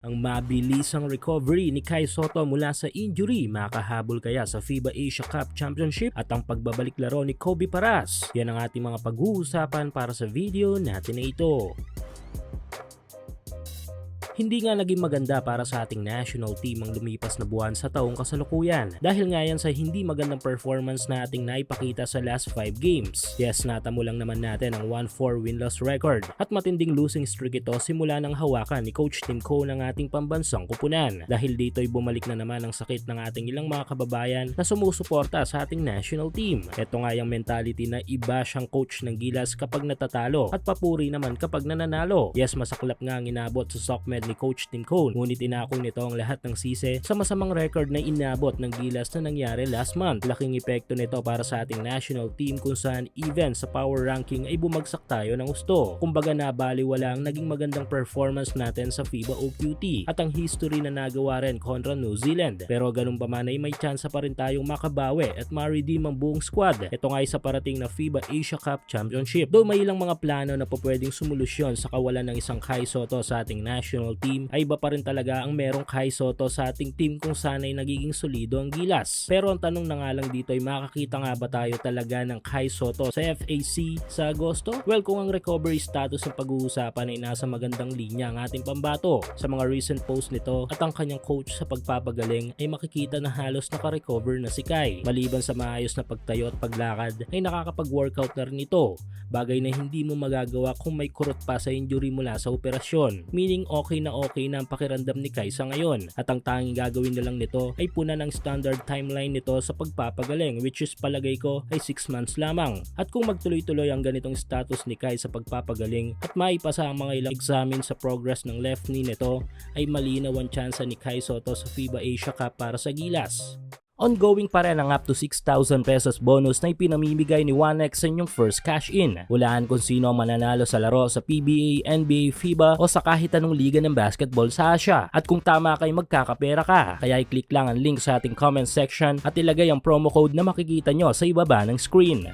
Ang mabilisang recovery ni Kai Soto mula sa injury makahabol kaya sa FIBA Asia Cup Championship at ang pagbabalik laro ni Kobe Paras. Yan ang ating mga pag-uusapan para sa video natin na ito. Hindi nga naging maganda para sa ating national team ang lumipas na buwan sa taong kasalukuyan dahil nga yan sa hindi magandang performance na ating naipakita sa last 5 games. Yes, natamo lang naman natin ang 1-4 win-loss record at matinding losing streak ito simula ng hawakan ni Coach Tim Coe ng ating pambansang kupunan. Dahil dito'y bumalik na naman ang sakit ng ating ilang mga kababayan na sumusuporta sa ating national team. Ito nga yung mentality na iba siyang coach ng Gilas kapag natatalo at papuri naman kapag nananalo. Yes, masaklap nga ang inabot sa SOCMED ni Coach Tim Cone ngunit inako nito ang lahat ng sisi sa masamang record na inabot ng Gilas na nangyari last month. Laking epekto nito para sa ating national team kung saan even sa power ranking ay bumagsak tayo ng gusto. Kumbaga nabaliwala ang naging magandang performance natin sa FIBA OQT at ang history na nagawa rin kontra New Zealand. Pero ganun pa man ay may chance pa rin tayong makabawi at ma-redeem ang buong squad. Ito nga ay sa parating na FIBA Asia Cup Championship. Though may ilang mga plano na po pwedeng sumulusyon sa kawalan ng isang Kai Soto sa ating national team ay iba pa rin talaga ang merong Kai Soto sa ating team kung sana'y nagiging solido ang gilas. Pero ang tanong na nga lang dito ay makakita nga ba tayo talaga ng Kai Soto sa FAC sa Agosto? Well, kung ang recovery status ng pag-uusapan ay nasa magandang linya ang ating pambato sa mga recent post nito at ang kanyang coach sa pagpapagaling ay makikita na halos naka-recover na si Kai. Maliban sa maayos na pagtayo at paglakad ay nakakapag-workout na rin ito bagay na hindi mo magagawa kung may kurot pa sa injury mula sa operasyon. Meaning okay na okay na ang pakiramdam ni Kai sa ngayon at ang tanging gagawin na lang nito ay puna ng standard timeline nito sa pagpapagaling which is palagay ko ay 6 months lamang. At kung magtuloy-tuloy ang ganitong status ni Kai sa pagpapagaling at maipasa ang mga ilang examine sa progress ng left knee nito ay malinaw ang tsansa ni Kai Soto sa FIBA Asia Cup para sa Gilas. Ongoing pa rin ang up to 6,000 pesos bonus na ipinamimigay ni 1x sa inyong first cash in. Hulaan kung sino ang mananalo sa laro sa PBA, NBA, FIBA o sa kahit anong liga ng basketball sa Asia. At kung tama kay magkakapera ka, kaya i-click lang ang link sa ating comment section at ilagay ang promo code na makikita nyo sa ibaba ng screen.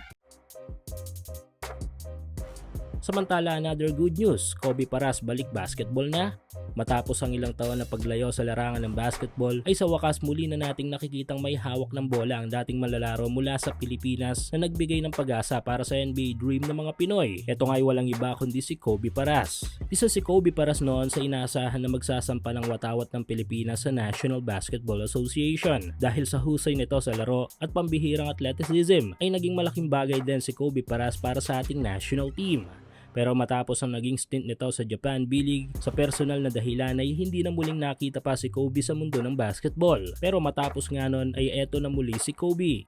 Samantala, another good news, Kobe Paras balik basketball na. Matapos ang ilang taon na paglayo sa larangan ng basketball, ay sa wakas muli na nating nakikitang may hawak ng bola ang dating malalaro mula sa Pilipinas na nagbigay ng pag-asa para sa NBA dream ng mga Pinoy. Ito nga ay walang iba kundi si Kobe Paras. Isa si Kobe Paras noon sa inaasahan na magsasampa ng watawat ng Pilipinas sa National Basketball Association. Dahil sa husay nito sa laro at pambihirang athleticism, ay naging malaking bagay din si Kobe Paras para sa ating national team. Pero matapos ang naging stint nito sa Japan B-League, sa personal na dahilan ay hindi na muling nakita pa si Kobe sa mundo ng basketball. Pero matapos nga nun ay eto na muli si Kobe.